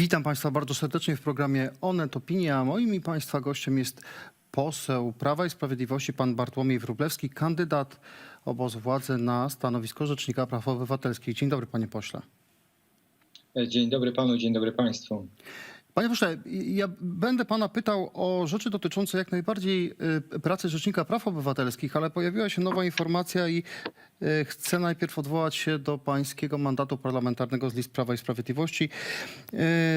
Witam Państwa bardzo serdecznie w programie Onet Opinia. Moim i Państwa gościem jest poseł Prawa i Sprawiedliwości, pan Bartłomiej Wróblewski, kandydat obozu władzy na stanowisko Rzecznika Praw Obywatelskich. Dzień dobry, panie pośle. Dzień dobry panu, dzień dobry państwu. Panie pośle, ja będę pana pytał o rzeczy dotyczące jak najbardziej y, pracy Rzecznika Praw Obywatelskich, ale pojawiła się nowa informacja i y, chcę najpierw odwołać się do pańskiego mandatu parlamentarnego z list Prawa i Sprawiedliwości.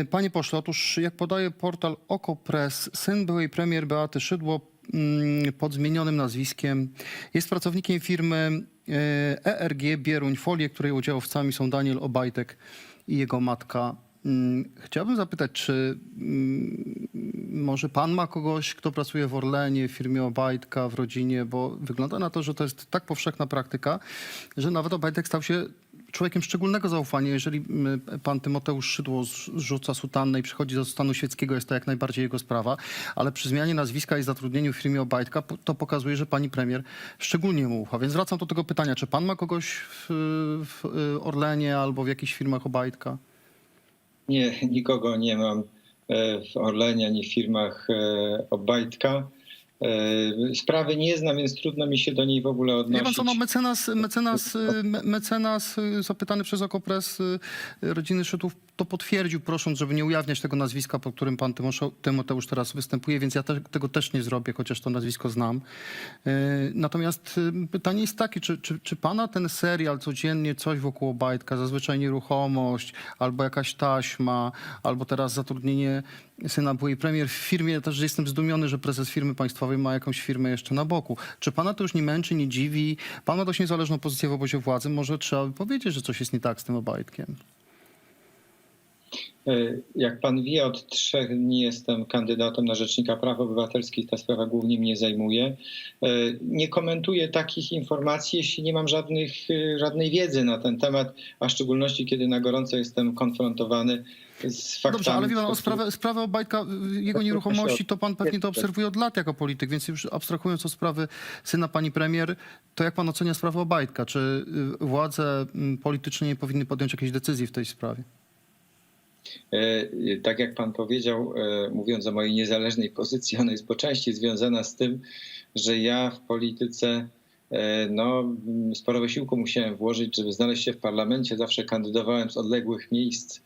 Y, Panie pośle, otóż jak podaje portal OKO.press, syn byłej premier Beaty Szydło mm, pod zmienionym nazwiskiem jest pracownikiem firmy ERG Bieruń Folie, której udziałowcami są Daniel Obajtek i jego matka Chciałbym zapytać, czy mm, może pan ma kogoś, kto pracuje w Orlenie, w firmie Obajtka, w rodzinie, bo wygląda na to, że to jest tak powszechna praktyka, że nawet Obajtek stał się człowiekiem szczególnego zaufania. Jeżeli mm, pan Tymoteusz Szydło rzuca sutannę i przychodzi do stanu świeckiego, jest to jak najbardziej jego sprawa, ale przy zmianie nazwiska i zatrudnieniu w firmie Obajtka to pokazuje, że pani premier szczególnie mu ufa. Więc wracam do tego pytania, czy pan ma kogoś w, w y, Orlenie albo w jakichś firmach Obajtka? Nie, nikogo nie mam e, w Orlenie ani w firmach e, Obajtka. E, Sprawy nie znam, więc trudno mi się do niej w ogóle Wie pan odnosić. co, no mecenas, mecenas, me- mecenas zapytany przez Okopres rodziny Szytów to potwierdził, prosząc, żeby nie ujawniać tego nazwiska, pod którym pan Tymoteusz teraz występuje, więc ja te, tego też nie zrobię, chociaż to nazwisko znam. Y, Natomiast y, pytanie jest takie, czy, czy, czy pana ten serial codziennie coś wokół Obajtka, zazwyczaj nieruchomość, albo jakaś taśma, albo teraz zatrudnienie syna byłej premier w firmie, też jestem zdumiony, że prezes firmy państwowej ma jakąś firmę jeszcze na boku. Czy pana to już nie męczy, nie dziwi? Pan ma dość niezależną pozycję w obozie władzy, może trzeba by powiedzieć, że coś jest nie tak z tym Obajtkiem. E, Jak pan wie, od trzech dni jestem kandydatem na Rzecznika Praw Obywatelskich. Ta sprawa głównie mnie zajmuje. E, Nie komentuję takich informacji, jeśli nie mam żadnych, e, żadnej wiedzy na ten temat, a w szczególności kiedy na gorąco jestem konfrontowany z faktami. Dobrze, ale wie pan, o sprawę, sprawę Obajtka, jego Tak, nieruchomości, to pan pewnie to obserwuje od lat jako polityk, więc już abstrahując od sprawy syna pani premier, to jak pan ocenia sprawę Obajtka? Czy y, władze mm, polityczne nie powinny podjąć jakiejś decyzji w tej sprawie? E, Tak jak pan powiedział, e, mówiąc o mojej niezależnej pozycji, ona jest po części związana z tym, że ja w polityce e, no, sporo wysiłku musiałem włożyć, żeby znaleźć się w parlamencie. Zawsze kandydowałem z odległych miejsc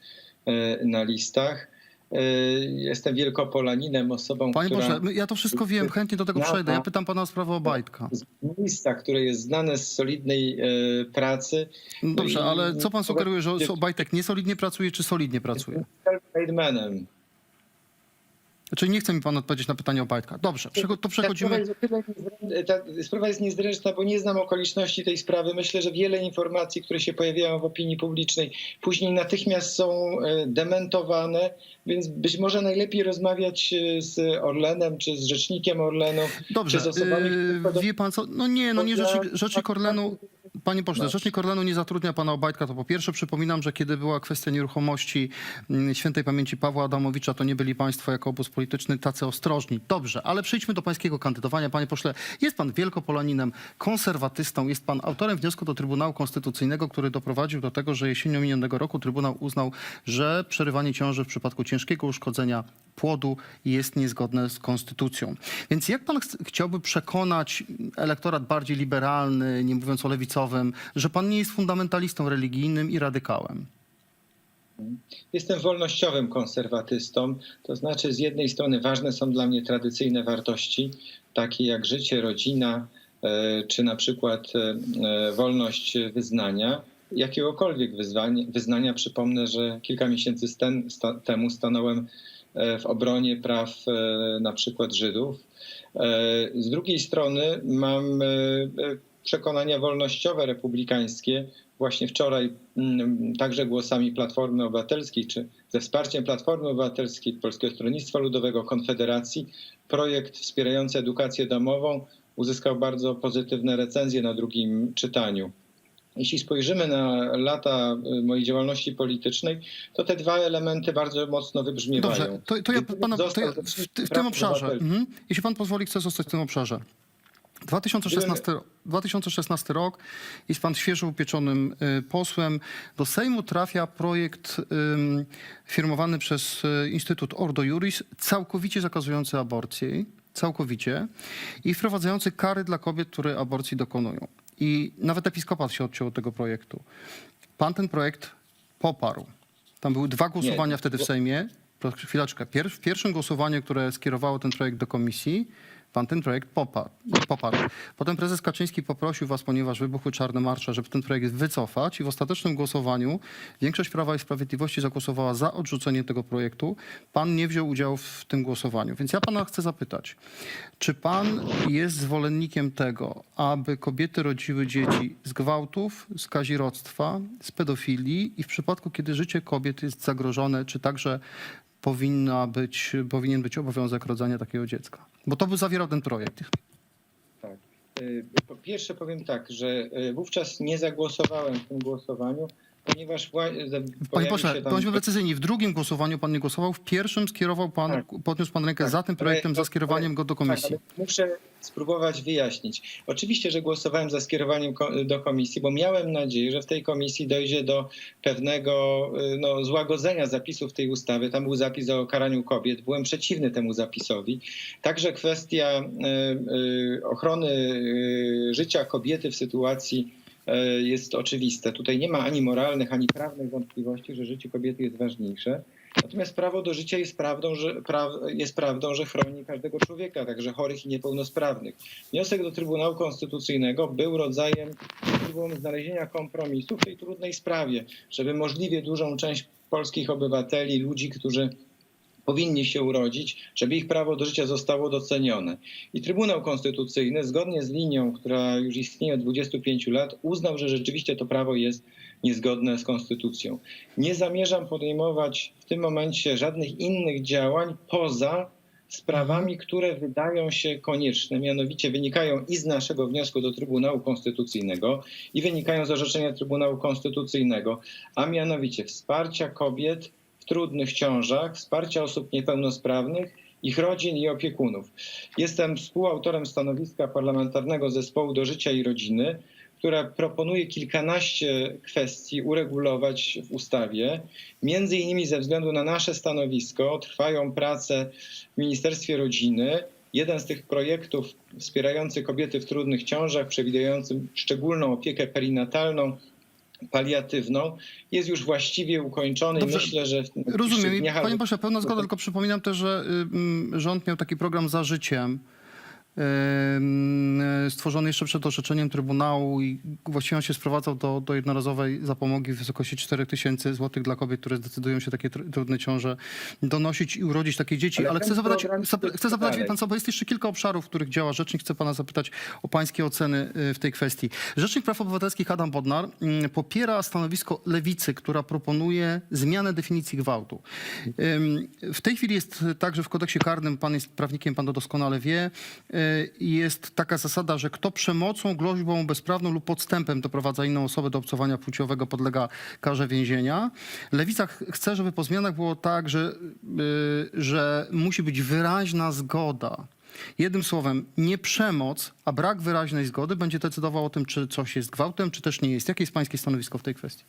e, na listach. E, Jestem wielkopolaninem, osobą, Panie która Boże, ja to wszystko wiem, chętnie do tego przejdę. Ja pytam pana o sprawę Obajtka. z miejsca, które jest znane z solidnej e, pracy. No Dobrze, i- ale co pan sugeruje, że Obajtek niesolidnie pracuje, czy solidnie pracuje? Self-made manem. Czyli nie chce mi pan odpowiedzieć na pytanie Obajtka. Dobrze, przego- to Ta sprawa, przechodzimy. o niezręczna- ta sprawa jest niezręczna, bo nie znam okoliczności tej sprawy. Myślę, że wiele informacji, które się pojawiają w opinii publicznej, później natychmiast są e, dementowane, więc być może najlepiej rozmawiać e, z Orlenem czy z rzecznikiem Orlenu. Dobrze, czy z osobami, yy, które- wie pan co? No nie, no nie, rzecznik, rzecznik Orlenu, panie pośle, No. rzecznik Orlenu nie zatrudnia pana Obajtka, to po pierwsze przypominam, że kiedy była kwestia nieruchomości mm, świętej pamięci Pawła Adamowicza, to nie byli państwo jako obóz polityczny tacy ostrożni. Dobrze, ale przejdźmy do pańskiego kandydowania. Panie pośle, jest pan wielkopolaninem, konserwatystą, jest pan autorem wniosku do Trybunału Konstytucyjnego, który doprowadził do tego, że jesienią minionego roku Trybunał uznał, że przerywanie ciąży w przypadku ciężkiego uszkodzenia płodu jest niezgodne z konstytucją. Więc jak pan ch- chciałby przekonać elektorat bardziej liberalny, nie mówiąc o lewicowym, że pan nie jest fundamentalistą religijnym i radykałem? Jestem wolnościowym konserwatystą, to znaczy z jednej strony ważne są dla mnie tradycyjne wartości, takie jak życie, rodzina, e, czy na przykład e, e, wolność wyznania, jakiegokolwiek wyzwania, wyznania. Przypomnę, że kilka miesięcy sta, temu stanąłem w obronie praw na przykład Żydów. Z drugiej strony mam przekonania wolnościowe, republikańskie. Właśnie wczoraj mm, także głosami Platformy Obywatelskiej, czy ze wsparciem Platformy Obywatelskiej, Polskiego Stronnictwa Ludowego, Konfederacji, projekt wspierający edukację domową uzyskał bardzo pozytywne recenzje na drugim czytaniu. Jeśli spojrzymy na lata y, mojej działalności politycznej, to te dwa elementy bardzo mocno wybrzmiewają. Dobrze, to, to ja pana, to ja w, w, w tym obszarze, mhm. jeśli pan pozwoli, chcę zostać w tym obszarze. 2016, 2016 rok, jest pan świeżo upieczonym y, posłem. Do Sejmu trafia projekt firmowany przez y, Instytut Ordo Juris, całkowicie zakazujący aborcji, całkowicie, i wprowadzający kary dla kobiet, które aborcji dokonują. I nawet episkopat się odciął od tego projektu. Pan ten projekt poparł. Tam były dwa głosowania wtedy w Sejmie. Chwileczkę. Pier, w pierwszym głosowaniu, które skierowało ten projekt do komisji, pan ten projekt poparł. Potem prezes Kaczyński poprosił was, ponieważ wybuchły czarne marsze, żeby ten projekt wycofać i w ostatecznym głosowaniu większość Prawa i Sprawiedliwości zagłosowała za odrzuceniem tego projektu. Pan nie wziął udziału w tym głosowaniu. Więc ja pana chcę zapytać, czy pan jest zwolennikiem tego, aby kobiety rodziły dzieci z gwałtów, z kazirodztwa, z pedofilii i w przypadku, kiedy życie kobiet jest zagrożone, czy także powinna być, powinien być obowiązek rodzenia takiego dziecka? Bo to by zawierał ten projekt. Tak. Y, Po pierwsze powiem tak, że y, wówczas nie zagłosowałem w tym głosowaniu, ponieważ za- Panie pośle, tam- bądźmy precyzyjni. W drugim głosowaniu pan nie głosował, w pierwszym skierował pan, Tak. podniósł pan rękę Tak, za tym ale- projektem, za skierowaniem go do Tak, komisji. ale muszę spróbować wyjaśnić. Oczywiście, że głosowałem za skierowaniem do komisji, bo miałem nadzieję, że w tej komisji dojdzie do pewnego y, no, złagodzenia zapisów tej ustawy. Tam był zapis o karaniu kobiet. Byłem przeciwny temu zapisowi. Także kwestia y, ochrony życia kobiety w sytuacji jest oczywiste. Tutaj nie ma ani moralnych, ani prawnych wątpliwości, że życie kobiety jest ważniejsze. Natomiast prawo do życia jest prawdą, że, pra, jest prawdą, że chroni każdego człowieka, także chorych i niepełnosprawnych. Wniosek do Trybunału Konstytucyjnego był rodzajem próbą znalezienia kompromisu w tej trudnej sprawie, żeby możliwie dużą część polskich obywateli, ludzi, którzy powinni się urodzić, żeby ich prawo do życia zostało docenione. I Trybunał Konstytucyjny, zgodnie z linią, która już istnieje od 25 lat, uznał, że rzeczywiście to prawo jest niezgodne z konstytucją. Nie zamierzam podejmować w tym momencie żadnych innych działań poza sprawami, które wydają się konieczne, mianowicie wynikają i z naszego wniosku do Trybunału Konstytucyjnego i wynikają z orzeczenia Trybunału Konstytucyjnego, a mianowicie wsparcia kobiet trudnych ciążach, wsparcia osób niepełnosprawnych, ich rodzin i opiekunów. Jestem współautorem stanowiska parlamentarnego Zespołu do Życia i Rodziny, która proponuje kilkanaście kwestii uregulować w ustawie. Między innymi ze względu na nasze stanowisko trwają prace w Ministerstwie Rodziny. Jeden z tych projektów wspierający kobiety w trudnych ciążach, przewidujący szczególną opiekę perinatalną, paliatywną, jest już właściwie ukończony Dobrze, i myślę, że Rozumiem. Dniach Panie pośle, pełna zgoda, tylko przypominam też, że y, rząd miał taki program za życiem. Stworzony jeszcze przed orzeczeniem Trybunału i właściwie on się sprowadzał do, do jednorazowej zapomogi w wysokości 4 tysięcy złotych dla kobiet, które zdecydują się takie tr- trudne ciąże donosić i urodzić takie dzieci. Ale Ale, chcę zapytać, chcę zapytać, wie pan co, bo jest jeszcze kilka obszarów, w których działa rzecznik. Chcę pana zapytać o pańskie oceny y, w tej kwestii. Rzecznik Praw Obywatelskich Adam Bodnar mm, popiera stanowisko Lewicy, która proponuje zmianę definicji gwałtu. W tej chwili jest tak, że w kodeksie karnym, pan jest prawnikiem, pan to doskonale wie, jest taka zasada, że kto przemocą, groźbą bezprawną lub podstępem doprowadza inną osobę do obcowania płciowego, podlega karze więzienia. Lewica ch- chce, żeby po zmianach było tak, że, y, że musi być wyraźna zgoda. Jednym słowem, nie przemoc, a brak wyraźnej zgody będzie decydował o tym, czy coś jest gwałtem, czy też nie jest. Jakie jest pańskie stanowisko w tej kwestii?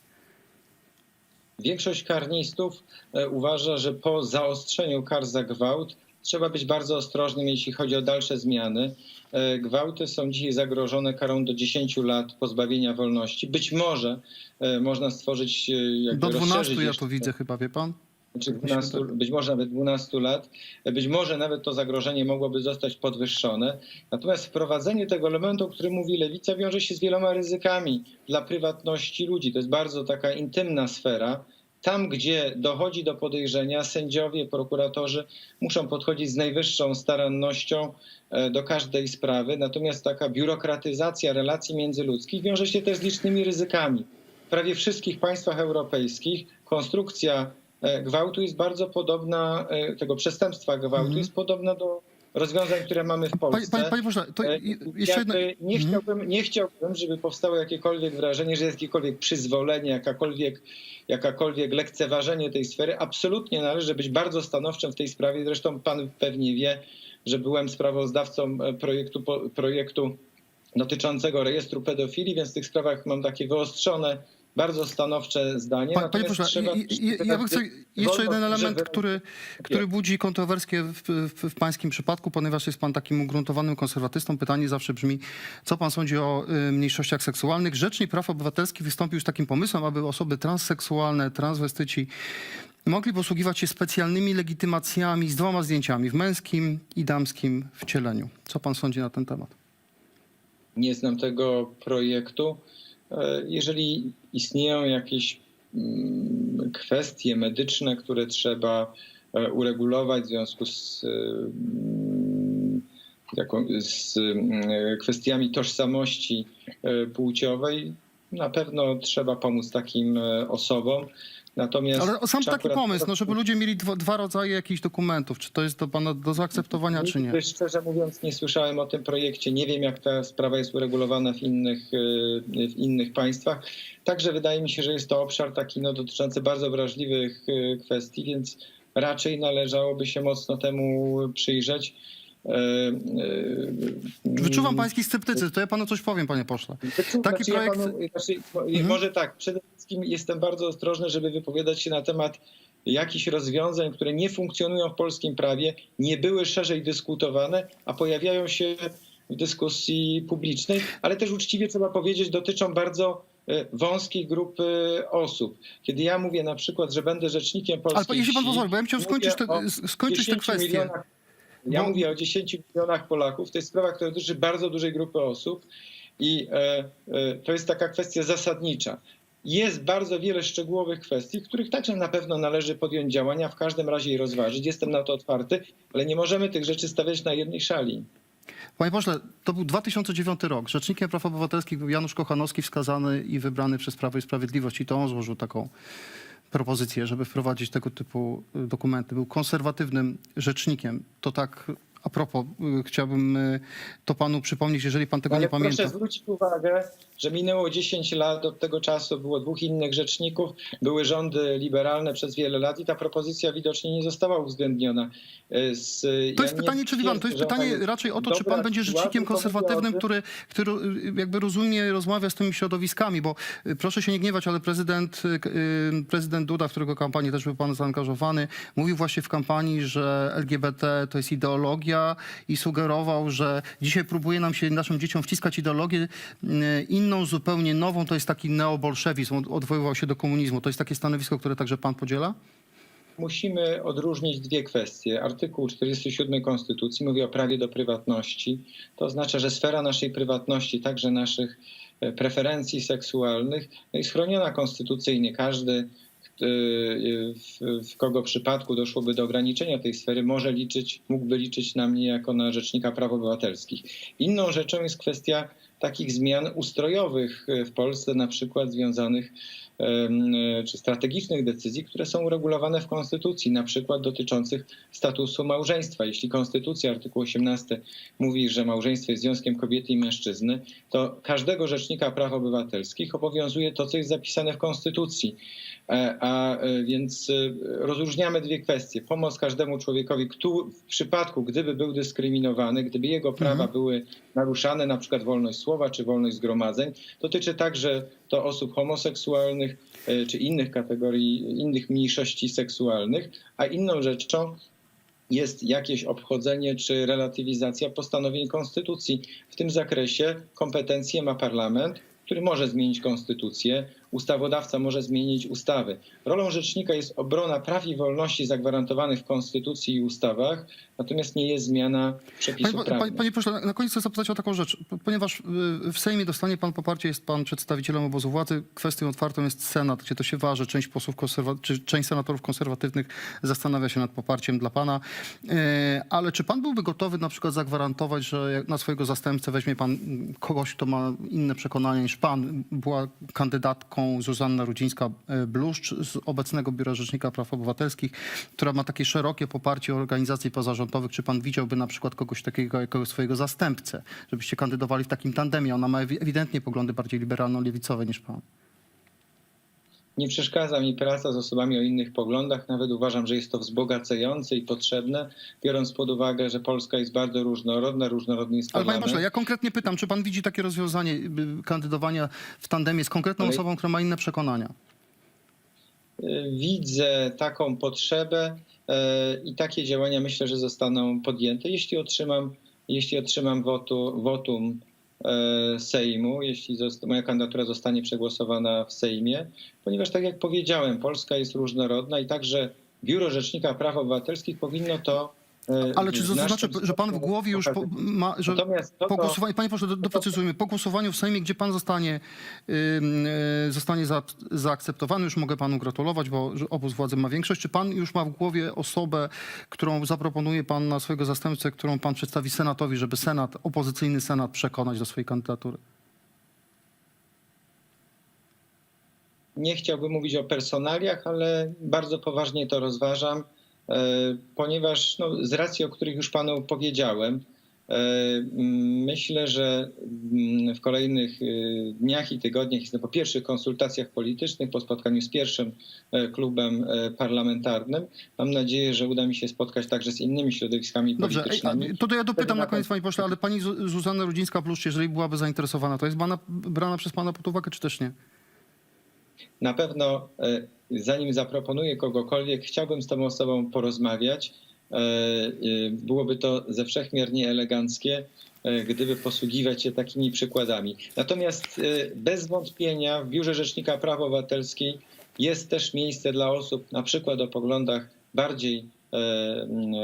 Większość karnistów e, uważa, że po zaostrzeniu kar za gwałt trzeba być bardzo ostrożnym, jeśli chodzi o dalsze zmiany. E, Gwałty są dzisiaj zagrożone karą do 10 lat pozbawienia wolności. Być może e, można stworzyć, e, jakby Do 12 rozszerzyć ja to widzę chyba, wie pan? czy 12, być może nawet 12 lat, być może nawet to zagrożenie mogłoby zostać podwyższone. Natomiast wprowadzenie tego elementu, o którym mówi Lewica, wiąże się z wieloma ryzykami dla prywatności ludzi. To jest bardzo taka intymna sfera. Tam, gdzie dochodzi do podejrzenia, sędziowie, prokuratorzy muszą podchodzić z najwyższą starannością e, do każdej sprawy. Natomiast taka biurokratyzacja relacji międzyludzkich wiąże się też z licznymi ryzykami. W prawie wszystkich państwach europejskich konstrukcja e, gwałtu jest bardzo podobna, e, tego przestępstwa gwałtu Mhm. jest podobna do rozwiązań, które mamy w Polsce. panie, panie to E, jeszcze jedno... nie, Mhm. chciałbym, nie chciałbym, żeby powstało jakiekolwiek wrażenie, że jest jakiekolwiek przyzwolenie, jakakolwiek, jakakolwiek lekceważenie tej sfery. Absolutnie należy być bardzo stanowczym w tej sprawie. Zresztą pan pewnie wie, że byłem sprawozdawcą e, projektu, projektu dotyczącego rejestru pedofilii, więc w tych sprawach mam takie wyostrzone, bardzo stanowcze zdanie. Panie, panie pośle, trzeba ja bym chcę jeszcze jeden element, który, który budzi kontrowersje w, w, w pańskim przypadku, ponieważ jest pan takim ugruntowanym konserwatystą. Pytanie zawsze brzmi, co pan sądzi o y, mniejszościach seksualnych? Rzecznik Praw Obywatelskich wystąpił z takim pomysłem, aby osoby transseksualne, transwestyci mogli posługiwać się specjalnymi legitymacjami z dwoma zdjęciami, w męskim i damskim wcieleniu. Co pan sądzi na ten temat? nie znam tego projektu. E, Jeżeli istnieją jakieś mm, kwestie medyczne, które trzeba e, uregulować w związku z, mm, jaką, z mm, kwestiami tożsamości e, płciowej, na pewno trzeba pomóc takim e, osobom. Natomiast Ale sam taki akurat- pomysł, no, żeby ludzie mieli dwa, dwa rodzaje jakichś dokumentów. Czy to jest do pana do zaakceptowania, czy nie? Szczerze mówiąc, nie słyszałem o tym projekcie. Nie wiem, jak ta sprawa jest uregulowana w innych, y, w innych państwach. Także wydaje mi się, że jest to obszar taki no, dotyczący bardzo wrażliwych y, kwestii, więc raczej należałoby się mocno temu przyjrzeć. Y, y, Wyczuwam pański sceptycyzm, to ja panu coś powiem, panie pośle. Wyczuwam, Taki znaczy ja projekt- Panu, znaczy, Mhm. Może tak, przede wszystkim jestem bardzo ostrożny, żeby wypowiadać się na temat jakichś rozwiązań, które nie funkcjonują w polskim prawie, nie były szerzej dyskutowane, a pojawiają się w dyskusji publicznej, ale też uczciwie trzeba powiedzieć, dotyczą bardzo e, wąskiej grupy osób. Kiedy ja mówię na przykład, że będę rzecznikiem polskiej Ale jeśli pan pozwoli, bo ja bym chciał skończyć, te, skończyć tę 10 kwestię. milionach ja Bo- mówię o 10 milionach Polaków. To jest sprawa, która dotyczy bardzo dużej grupy osób i e, e, to jest taka kwestia zasadnicza. Jest bardzo wiele szczegółowych kwestii, w których także na pewno należy podjąć działania, w każdym razie je rozważyć. Jestem na to otwarty, ale nie możemy tych rzeczy stawiać na jednej szali. Panie pośle, to był 2009 rok. Rzecznikiem Praw Obywatelskich był Janusz Kochanowski, wskazany i wybrany przez Prawo i Sprawiedliwość. I to on złożył taką propozycję, żeby wprowadzić tego typu dokumenty. Był konserwatywnym rzecznikiem. To tak a propos, y, chciałbym y, to panu przypomnieć, jeżeli pan tego Ale nie pamięta. proszę zwrócić uwagę, że minęło 10 lat od tego czasu, było dwóch innych rzeczników, były rządy liberalne przez wiele lat i ta propozycja widocznie nie została uwzględniona. E, Z, To jest pytanie, czy pan, to jest pytanie raczej o to, czy pan będzie rzecznikiem konserwatywnym, który, który y, jakby rozumie, rozmawia z tymi środowiskami, bo y, proszę się nie gniewać, ale prezydent, y, y, prezydent Duda, w którego kampanię też był pan zaangażowany, mówił właśnie w kampanii, że LGBT to jest ideologia i sugerował, że dzisiaj próbuje nam się, naszym dzieciom wciskać ideologię y, inną, zupełnie nową, to jest taki neobolszewizm, on odwoływał się do komunizmu. To jest takie stanowisko, które także pan podziela? Musimy odróżnić dwie kwestie. Artykuł 47 Konstytucji mówi o prawie do prywatności. To oznacza, że sfera naszej prywatności, także naszych e, preferencji seksualnych, jest chroniona konstytucyjnie. Każdy, w, w kogo przypadku doszłoby do ograniczenia tej sfery, może liczyć, mógłby liczyć na mnie jako na Rzecznika Praw Obywatelskich. Inną rzeczą jest kwestia takich zmian ustrojowych e, w Polsce, na przykład związanych e, czy strategicznych decyzji, które są uregulowane w Konstytucji, na przykład dotyczących statusu małżeństwa. Jeśli Konstytucja, artykuł 18 mówi, że małżeństwo jest związkiem kobiety i mężczyzny, to każdego rzecznika praw obywatelskich obowiązuje to, co jest zapisane w Konstytucji. E, A więc rozróżniamy dwie kwestie. Pomoc każdemu człowiekowi, kto w przypadku, gdyby był dyskryminowany, gdyby jego prawa były naruszane, na przykład wolność słowa czy wolność zgromadzeń, dotyczy także to osób homoseksualnych e, czy innych kategorii, innych mniejszości seksualnych, a inną rzeczą jest jakieś obchodzenie czy relatywizacja postanowień konstytucji. W tym zakresie kompetencje ma parlament, który może zmienić konstytucję, ustawodawca może zmienić ustawy. Rolą rzecznika jest obrona praw i wolności zagwarantowanych w konstytucji i ustawach, natomiast nie jest zmiana przepisów Panie, prawnych. panie, panie pośle, na- koniec chcę zapytać o taką rzecz. Ponieważ y, w Sejmie dostanie pan poparcie, jest pan przedstawicielem obozu władzy, kwestią otwartą jest Senat, gdzie to się waży. Część posłów konserwa- czy część senatorów konserwatywnych zastanawia się nad poparciem dla pana. E, Ale czy pan byłby gotowy na przykład zagwarantować, że na swojego zastępcę weźmie pan kogoś, kto ma inne przekonania niż pan? Była kandydatką Zuzanna Rudzińska-Bluszcz z obecnego Biura Rzecznika Praw Obywatelskich, która ma takie szerokie poparcie organizacji pozarządowych. Czy pan widziałby na przykład kogoś takiego jako swojego zastępcę, żebyście kandydowali w takim tandemie? Ona ma ewi- ewidentnie poglądy bardziej liberalno-lewicowe niż pan. Nie przeszkadza mi praca z osobami o innych poglądach. Nawet uważam, że jest to wzbogacające i potrzebne, biorąc pod uwagę, że Polska jest bardzo różnorodna, różnorodny jest Ale panie pośle, ja konkretnie pytam, czy pan widzi takie rozwiązanie y, kandydowania w tandemie z konkretną Ale- osobą, która ma inne przekonania? widzę taką potrzebę e, i takie działania myślę, że zostaną podjęte, jeśli otrzymam, jeśli otrzymam wotu, wotum Sejmu, jeśli moja kandydatura zostanie przegłosowana w Sejmie, ponieważ tak jak powiedziałem, Polska jest różnorodna i także Biuro Rzecznika Praw Obywatelskich powinno to e, Ale czy znaczy, naszym że pan w głowie już po, ma, że Natomiast to, po głosowaniu, panie do- doprecyzujmy, po głosowaniu w Sejmie, gdzie pan zostanie, ym, y, zostanie za, zaakceptowany, już mogę panu gratulować, bo obóz władzy ma większość, czy pan już ma w głowie osobę, którą zaproponuje pan na swojego zastępcę, którą pan przedstawi Senatowi, żeby Senat, opozycyjny Senat przekonać do swojej kandydatury? Nie chciałbym mówić o personaliach, ale bardzo poważnie to rozważam, e, ponieważ no, z racji, o których już panu powiedziałem, e, myślę, że w kolejnych e, dniach i tygodniach, po pierwszych konsultacjach politycznych, po spotkaniu z pierwszym e, klubem e, parlamentarnym, mam nadzieję, że uda mi się spotkać także z innymi środowiskami Dobrze, politycznymi. a, to, to ja dopytam na koniec, panie pośle, ale pani Zu- Zuzanna Rudzińska-Bluszcz, jeżeli byłaby zainteresowana, to jest brana, brana przez pana pod uwagę, czy też nie? Na pewno, e, zanim zaproponuję kogokolwiek, chciałbym z tą osobą porozmawiać. E, e, Byłoby to ze wszechmiar nieeleganckie, e, gdyby posługiwać się takimi przykładami. Natomiast bez wątpienia w Biurze Rzecznika Praw Obywatelskich jest też miejsce dla osób na przykład o poglądach bardziej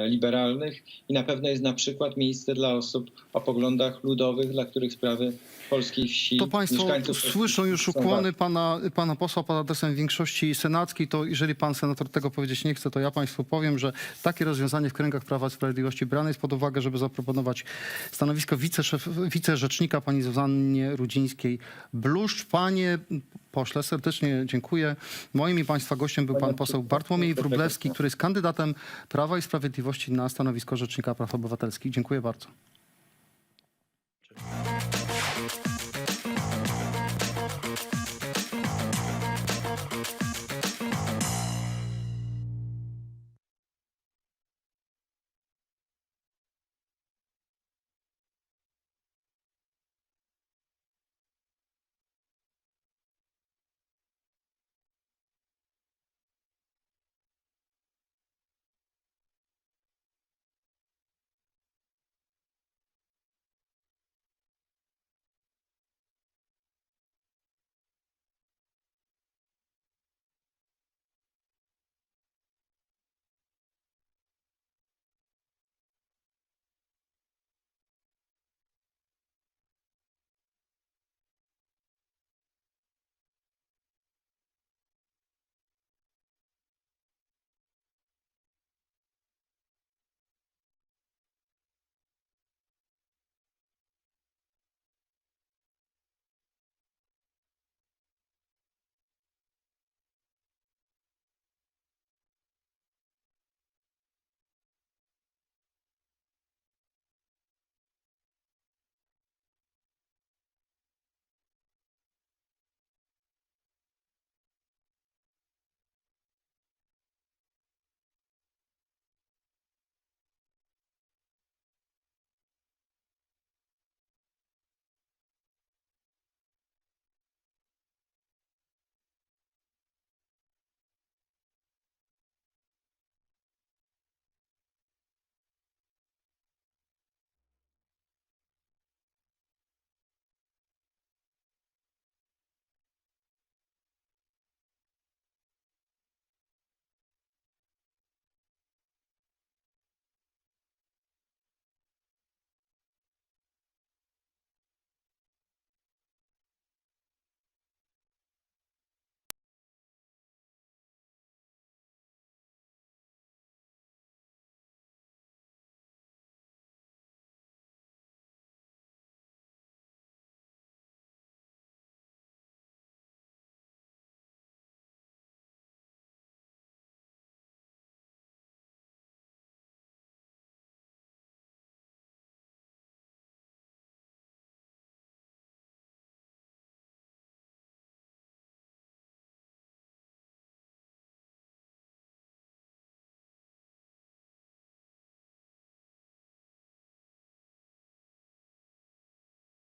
liberalnych i na pewno jest na przykład miejsce dla osób o poglądach ludowych, dla których sprawy polskiej wsi, To państwo mieszkańców słyszą już są ukłony pana, pana posła pod adresem większości senackiej, to jeżeli pan senator tego powiedzieć nie chce, to ja państwu powiem, że takie rozwiązanie w kręgach Prawa i Sprawiedliwości brane jest pod uwagę, żeby zaproponować stanowisko wiceszef, wicerzecznika pani Zuzannie Rudzińskiej-Bluszcz. Panie pośle, serdecznie dziękuję. Moim i państwa gościem był pan poseł Bartłomiej Wróblewski, który jest kandydatem Prawa i Sprawiedliwości na stanowisko Rzecznika Praw Obywatelskich. Dziękuję bardzo.